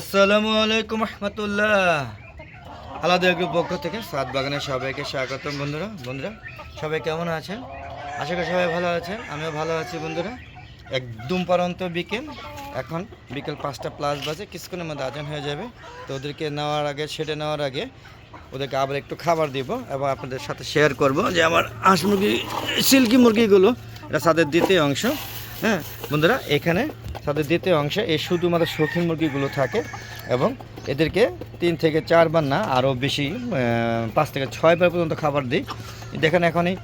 আসসালামু আলাইকুম রহমতুল্লাহ। আলাদা গ্রুপ পক্ষ থেকে সাত বাগানের সবাইকে স্বাগতম বন্ধুরা। বন্ধুরা, সবাই কেমন আছেন? আশা করি সবাই ভালো আছেন, আমিও ভালো আছি বন্ধুরা। একদম পরন্ত বিকেল, এখন বিকেল পাঁচটা প্লাস বাজে, কিছুক্ষণের মধ্যে আজান হয়ে যাবে। তো ওদেরকে নেওয়ার আগে, সেটে নেওয়ার আগে ওদেরকে আবার একটু খাবার দিব এবং আপনাদের সাথে শেয়ার করব যে আমার হাঁস মুরগি, সিল্কি মুরগিগুলো, এটা সাদের দ্বিতীয় অংশ। হ্যাঁ বন্ধুরা, এখানে তাদের দ্বিতীয় অংশে এই শুধুমাত্র শৌখিন মুরগিগুলো থাকে এবং এদেরকে তিন থেকে চারবার না, আরও বেশি পাঁচ থেকে ছয়বার পর্যন্ত খাবার দিই। দেখেন এখনই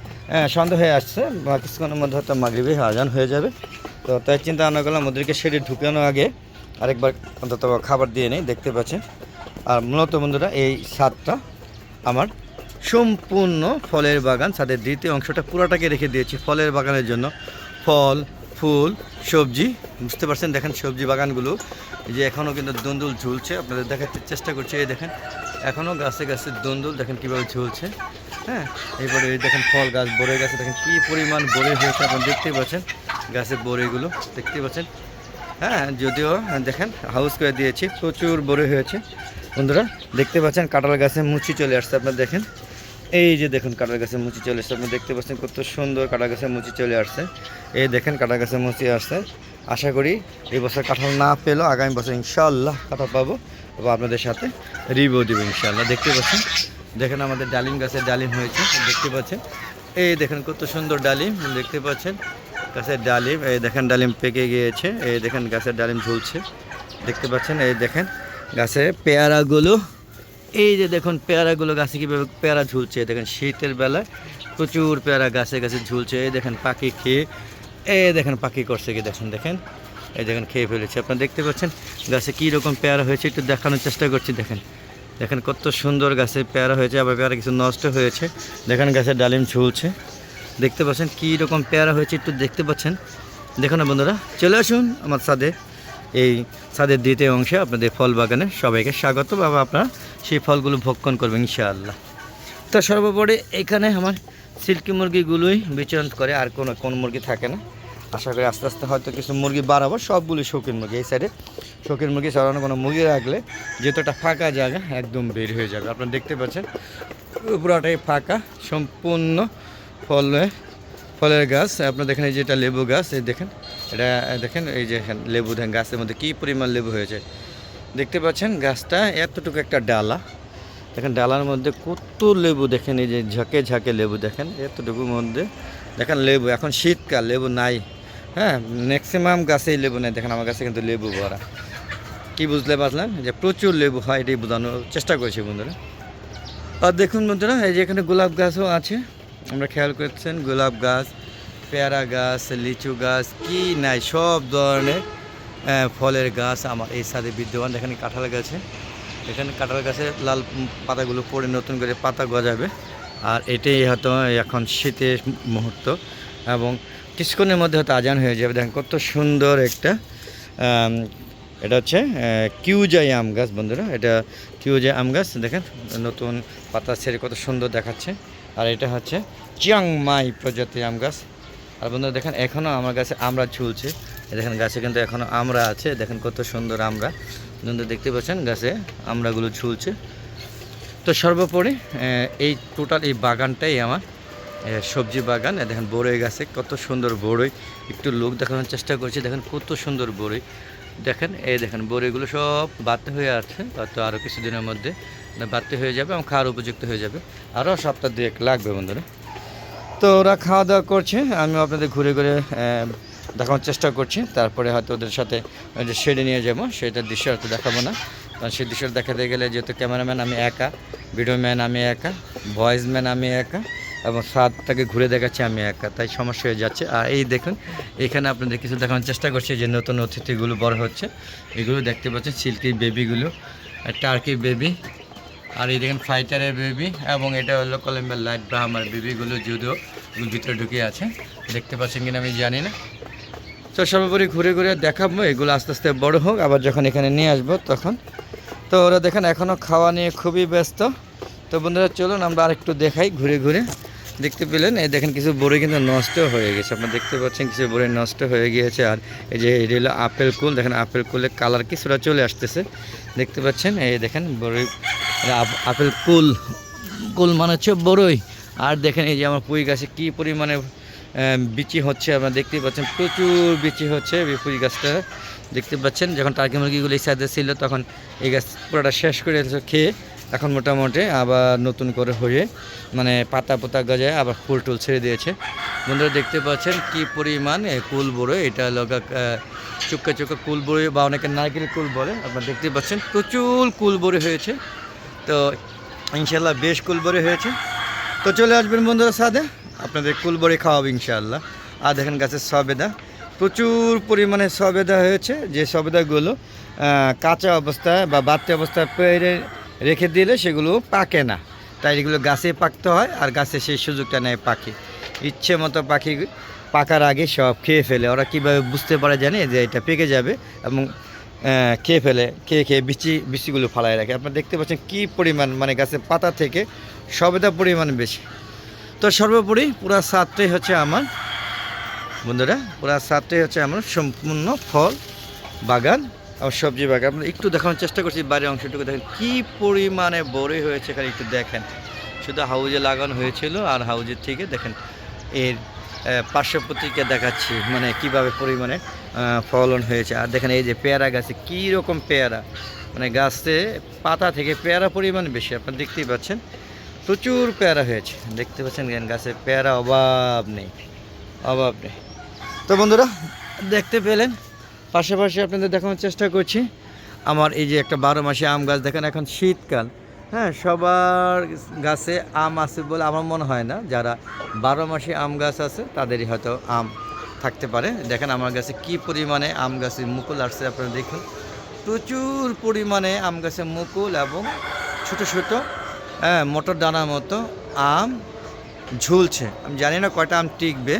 সন্দেহ হয়ে আসছে, বা কিছুক্ষণের মধ্যে হয়তো মাগরিবে আজান হয়ে যাবে। তো তাই চিন্তা ভাবনা করলাম, ওদেরকে সেটি ঢুকানোর আগে আরেকবার অন্তত খাবার দিয়ে নেই, দেখতে পাচ্ছেন। আর মূলত বন্ধুরা, এই স্বাদটা আমার সম্পূর্ণ ফলের বাগান ছাদের দ্বিতীয় অংশটা পুরোটাকে রেখে দিয়েছি, ফলের বাগানের জন্য। ফল ফুল, সবজি, বুঝতে পারছেন? দেখেন সবজি বাগানগুলো। যে এখনও কিন্তু দন্দুল ঝুলছে, আপনাদের দেখাতে চেষ্টা করছি। এই দেখেন, এখনও গাছে গাছে দন্দুল, দেখেন কীভাবে ঝুলছে। হ্যাঁ এরপরে এই দেখেন ফল গাছ, বড়ই গাছে দেখেন কী পরিমাণ বড়ি হয়েছে, আপনারা দেখতেই পাচ্ছেন। গাছের বড়িগুলো দেখতেই পাচ্ছেন। হ্যাঁ যদিও, দেখেন হাউস করে দিয়েছি, প্রচুর বড় হয়েছে। বন্ধুরা, দেখতে পাচ্ছেন, কাঁঠাল গাছে মুচি চলে আসছে, আপনারা দেখেন। এই যে দেখুন কাঁঠাল গাছে মুচি চলে আসছে আপনি দেখতে পাচ্ছেন কত সুন্দর কাঁঠাল গাছে মুচি চলে আসছে। এই দেখেন কাঁঠাল গাছে মুচি আসছে। আশা করি এই বছর কাঁঠাল না পেলেও আগামী বছর ইনশাল্লাহ কাঁঠাল পাবো এবং আপনাদের সাথে রিভিউ দেবো ইনশাল্লাহ দেখতে পাচ্ছেন? দেখেন আমাদের ডালিম গাছে ডালিম হয়েছে, দেখতে পাচ্ছেন? এই দেখেন কত সুন্দর ডালিম, দেখতে পাচ্ছেন? গাছের ডালিম, এই দেখেন ডালিম পেকে গিয়েছে, এই দেখেন গাছের ডালিম ঝুলছে। দেখতে পাচ্ছেন? এই দেখেন গাছে পেয়ারাগুলো এই যে দেখুন, পেয়ারাগুলো গাছে কীভাবে পেয়ারা ঝুলছে, দেখেন শীতের বেলায় প্রচুর পেয়ারা গাছে গাছে ঝুলছে। এই দেখেন পাখি খেয়ে এ দেখেন পাখি করছে কি দেখেন দেখেন। এই দেখেন খেয়ে ফেলেছে। আপনারা দেখতে পাচ্ছেন গাছে কী রকম পেয়ারা হয়েছে, একটু দেখানোর চেষ্টা করছি, দেখেন। দেখেন কত সুন্দর গাছে পেয়ারা হয়েছে, আবার পেয়ারা কিছু নষ্ট হয়েছে। দেখেন গাছের ডালিম ঝুলছে। দেখতে পাচ্ছেন কী রকম পেয়ারা হয়েছে, একটু দেখতে পাচ্ছেন। দেখুন না বন্ধুরা, চলে আসুন আমার সাদে এই ছাদের দ্বিতীয় অংশে আপনাদের ফল বাগানে সবাইকে স্বাগত। বাবা, আপনারা সেই ফলগুলো ভক্ষণ করবেন ইনশাআল্লাহ। তো সর্বোপরি এখানে আমার সিল্কি মুরগিগুলোই বিচরণ করে, আর কোনো কোনো মুরগি থাকে না। আশা করি আস্তে আস্তে হয়তো কিছু মুরগি বাড়াবো, সবগুলি শৌখিন মুরগি, এই সাইডে শৌখিন মুরগি চড়ানো কোনো মুরগি রাখলে যেহেতু একটা ফাঁকা জায়গা, একদম বের হয়ে যাবে। আপনারা দেখতে পাচ্ছেন, পুরোটাই ফাঁকা, সম্পূর্ণ ফলে, ফলের গাছ। আপনার দেখেন এই যেটা লেবু গাছ, এই দেখেন। এটা, দেখেন, এই যে লেবু দেখেন গাছের মধ্যে কী পরিমাণ লেবু হয়েছে। দেখতে পাচ্ছেন, গাছটা এতটুকু একটা ডালা। দেখেন, ডালার মধ্যে কত লেবু, দেখেন, এই যে ঝাঁকে ঝাঁকে লেবু, দেখেন, এতটুকুর মধ্যে। দেখেন, লেবু, এখন শীতকাল, লেবু নাই। হ্যাঁ ম্যাক্সিমাম গাছেই লেবু নেই। দেখেন, আমার কাছে কিন্তু লেবু ভরা। কি বুঝলে পারলেন যে প্রচুর লেবু হয়, এটাই বোঝানোর চেষ্টা করেছি, বন্ধুরা। আর দেখুন, বন্ধুরা, এই যে এখানে গোলাপ গাছও আছে। আমরা খেয়াল করছেন, গোলাপ গাছ পেয়ারা গাছ, লিচু গাছ, কি নাই, সব ধরনের ফলের গাছ আমার এই সাথে বিদ্যমান। এখানে কাঁঠাল গাছে এখানে কাঁঠাল গাছের লাল পাতাগুলো পড়ে নতুন করে পাতা গজাবে। আর এটাই হয়তো এখন শীতের মুহূর্ত। এবং কিছুক্ষণের মধ্যে হয়তো আজান হয়ে যাবে। দেখেন কত সুন্দর একটা এটা হচ্ছে কিউজাই আম গাছ বন্ধুরা। এটা কিউজাই আম গাছ, দেখেন, নতুন পাতা ছেড়ে কত সুন্দর দেখাচ্ছে। আর এটা হচ্ছে চিয়াংমাই প্রজাতির আম গাছ। আর বন্ধুরা দেখেন এখনও আমার গাছে আমরা ঝুলছে। দেখেন, গাছে কিন্তু এখনও আমরা আছে। দেখেন কত সুন্দর আমরা। বন্ধুরা দেখতে পাচ্ছেন, গাছে আমরাগুলো ঝুলছে। তো সর্বোপরি এই টোটাল এই বাগানটাই আমার সবজি বাগান। দেখেন, বড়ই গাছে, কত সুন্দর বড়ই। একটু লোক দেখানোর চেষ্টা করছি, দেখেন কত সুন্দর বড়ই। দেখেন, এই দেখেন বড়িগুলো সব বাড়তে হয়ে আছে। হয়তো আরও কিছুদিনের মধ্যে বাড়তে হয়ে যাবে এবং খাওয়ার উপযুক্ত হয়ে যাবে। আরও সপ্তাহ দুয়েক লাগবে, বন্ধুরা। তো ওরা খাওয়া দাওয়া করছে আমি আপনাদের ঘুরে ঘুরে দেখানোর চেষ্টা করছি। তারপরে হয়তো ওদের সাথে শেডে নিয়ে যাব, সেটার দৃশ্য হয়তো দেখাবো না। কারণ সেই দৃশ্য দেখাতে গেলে যেহেতু ক্যামেরাম্যান, আমি একা, ভিডিও ম্যান, আমি একা, ভয়েস ম্যান, আমি একা, এবং সাদটাকে ঘুরে দেখাচ্ছি, আমি একা, তাই সমস্যা হয়ে যাচ্ছে। আর এই দেখুন, এখানে আপনাদের কিছু দেখানোর চেষ্টা করছি, যে নতুন অতিথিগুলো বড় হচ্ছে। এগুলো দেখতে পাচ্ছেন, সিল্কি বেবিগুলো টার্কি বেবি আর এই দেখেন ফাইটারের বেবি এবং এটা হলো কলম্বিয়ার লাইট ব্রাহ্মার বেবিগুলো যদিও ভিতরে ঢুকে আছে। দেখতে পাচ্ছেন কিনা আমি জানি না। তো সর্বোপরি ঘুরে ঘুরে দেখাবো, এগুলো আস্তে আস্তে বড় হোক, আবার যখন এখানে নিয়ে আসব তখন। তো ওরা দেখেন এখনও খাওয়া নিয়ে খুবই ব্যস্ত। তো বন্ধুরা, চলুন আমরা আরেকটু দেখাই ঘুরে ঘুরে। দেখতে পেলেন, এই দেখেন কিছু বড়ি কিন্তু নষ্ট হয়ে গেছে। আপনারা দেখতে পাচ্ছেন কিছু বড়ি নষ্ট হয়ে গিয়েছে। আর এই যে এটি হলো আপেল কুল, দেখেন আপেল কুলের কালার কিছুটা চলে আসতেছে। দেখতে পাচ্ছেন, এই দেখেন আপ- আপেল কুল কুল মানে হচ্ছে বড়ই আর দেখেন এই যে আমার পুঁই গাছে কী পরিমাণে বিচি হচ্ছে, আপনারা দেখতেই পাচ্ছেন, প্রচুর বিচি হচ্ছে এই পুঁই গাছটা। দেখতে পাচ্ছেন, যখন টার্কি মুরগিগুলো এই সাইডে ছিল, তখন এই গাছ পুরোটা শেষ করে খেয়ে, এখন মোটামুটি আবার নতুন করে হয়ে মানে পাতা পোতা গজায় আবার ফুল টুল ছেড়ে দিয়েছে। বন্ধুরা দেখতে পাচ্ছেন কি পরিমাণ কুল বড়ো এটা লগা চুক্কা চুক্কা কুল বড়ি বা অনেকে নারকেল কুল বলে, আপনারা দেখতে পাচ্ছেন, প্রচুর কুল বড়ি হয়েছে। তো ইনশাল্লাহ বেশ কুল বড়ি হয়েছে। তো চলে আসবেন বন্ধুরা সাথে আপনাদের কুল বড়ি খাওয়াবো ইনশাআল্লাহ। আর দেখেন গাছের সবেদা। প্রচুর পরিমাণে সবেদা হয়েছে। যে সবেদাগুলো কাঁচা অবস্থায় বা বাড়তি অবস্থায় পেরে রেখে দিলে সেগুলো পাকে না। তাই এগুলো গাছে পাকতে হয় আর গাছে সেই সুযোগটা নেয় পাখি। ইচ্ছে মতো পাখি পাকার আগে সব খেয়ে ফেলে। ওরা কীভাবে বুঝতে পারে জানে? যে এটা পেকে যাবে এবং খেয়ে ফেলে, খেয়ে খেয়ে বিচি, বিচিগুলো ফালায় রাখে। আপনারা দেখতে পাচ্ছেন কী পরিমাণ মানে গাছের পাতা থেকে সবেদা পরিমাণ বেশি। তো সর্বোপরি পুরো সাতটাই হচ্ছে আমার, বন্ধুরা, পুরো সাতটাই হচ্ছে আমার সম্পূর্ণ ফল, বাগান আর সবজি বাগান। আমরা একটু দেখানোর চেষ্টা করছি, বাইরের অংশটুকু দেখেন, কী পরিমাণে বড়ই হয়েছে এখানে একটু দেখেন। শুধু হাউজে লাগানো হয়েছিল আর হাউজের থেকে দেখেন, এর পার্শ্বপ্রতিকে দেখাচ্ছি মানে কীভাবে পরিমাণে ফলন হয়েছে। আর দেখেন এই যে পেয়ারা গাছে কী রকম পেয়ারা? মানে গাছে পাতা থেকে পেয়ারা পরিমাণ বেশি, আপনারা দেখতেই পাচ্ছেন। প্রচুর পেয়ারা হয়েছে। দেখতে পাচ্ছেন গাছে পেয়ারা অভাব নেই অভাব নেই। তো বন্ধুরা, দেখতে পেলেন, পাশাপাশি আপনাদের দেখানোর চেষ্টা করছি। আমার এই যে একটা বারো মাসে আম গাছ, দেখেন এখন শীতকাল। হ্যাঁ সবার গাছে আম আছে বলে আমার মনে হয় না। যারা বারো মাসে আম গাছ আছে, তাদেরই হয়তো আম থাকতে পারে। দেখেন আমার গাছে কি পরিমাণে আম গাছে মুকুল আসছে, আপনারা দেখুন। প্রচুর পরিমাণে আম গাছে মুকুল এবং ছোট ছোট হ্যাঁ মোটর দানার মতো আম ঝুলছে। আমি জানি না কয়টা আম টিকবে,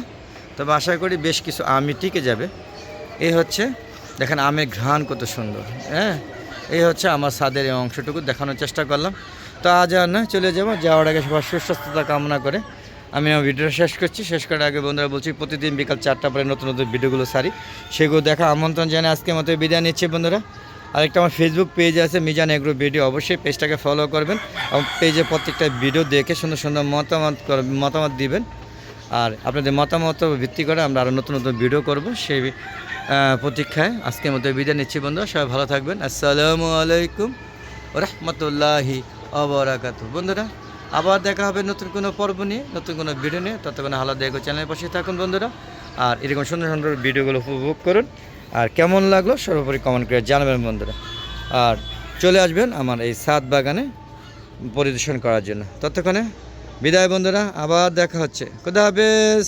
তবে আশা করি বেশ কিছু আমই টিকে যাবে। এই হচ্ছে, দেখেন আমের ঘ্রাণ কত সুন্দর হ্যাঁ? এই হচ্ছে আমার স্বাদের এই অংশটুকু দেখানোর চেষ্টা করলাম। তো আজ আর না, চলে যাব, যাওয়ার আগে সবার সুস্বাস্থ্যতা কামনা করে। আমি আমার ভিডিওটা শেষ করছি। শেষ করার আগে বন্ধুরা বলছি, প্রতিদিন বিকাল চারটা পরে নতুন নতুন ভিডিওগুলো সারি। সেগুলো দেখা আমন্ত্রণ জানিয়ে আজকের মতো বিদায় নিচ্ছি বন্ধুরা। আরেকটা আমার ফেসবুক পেজ আছে, মিজান এগ্রো ভিডিও। অবশ্যই পেজটাকে ফলো করবেন এবং পেজে প্রত্যেকটা ভিডিও দেখে সুন্দর সুন্দর মতামত মতামত দিবেন। আর আপনাদের মতামত ভিত্তি করে আমরা আরও নতুন নতুন ভিডিও করব। সেই প্রতীক্ষায় আজকের মতো বিদায় নিচ্ছি বন্ধু সবাই ভালো থাকবেন। আসসালামু আলাইকুম রহমতুল্লাহি অবরাকাত বন্ধুরা, আবার দেখা হবে নতুন কোনো পর্ব নিয়ে, নতুন কোনো ভিডিও নিয়ে। ততক্ষণ হালা দেখো চ্যানেলের পাশে থাকুন বন্ধুরা। আর এরকম সুন্দর সুন্দর ভিডিওগুলো উপভোগ করুন। আর কেমন লাগল সর্বোপরি কমেন্ট করে জানাবেন বন্ধুরা। আর চলে আসবেন আমার এই সাত বাগানে পরিদর্শন করার জন্য। ততক্ষণে বিদায় বন্ধুরা, আবার দেখা হচ্ছে। খুদা হাফেজ।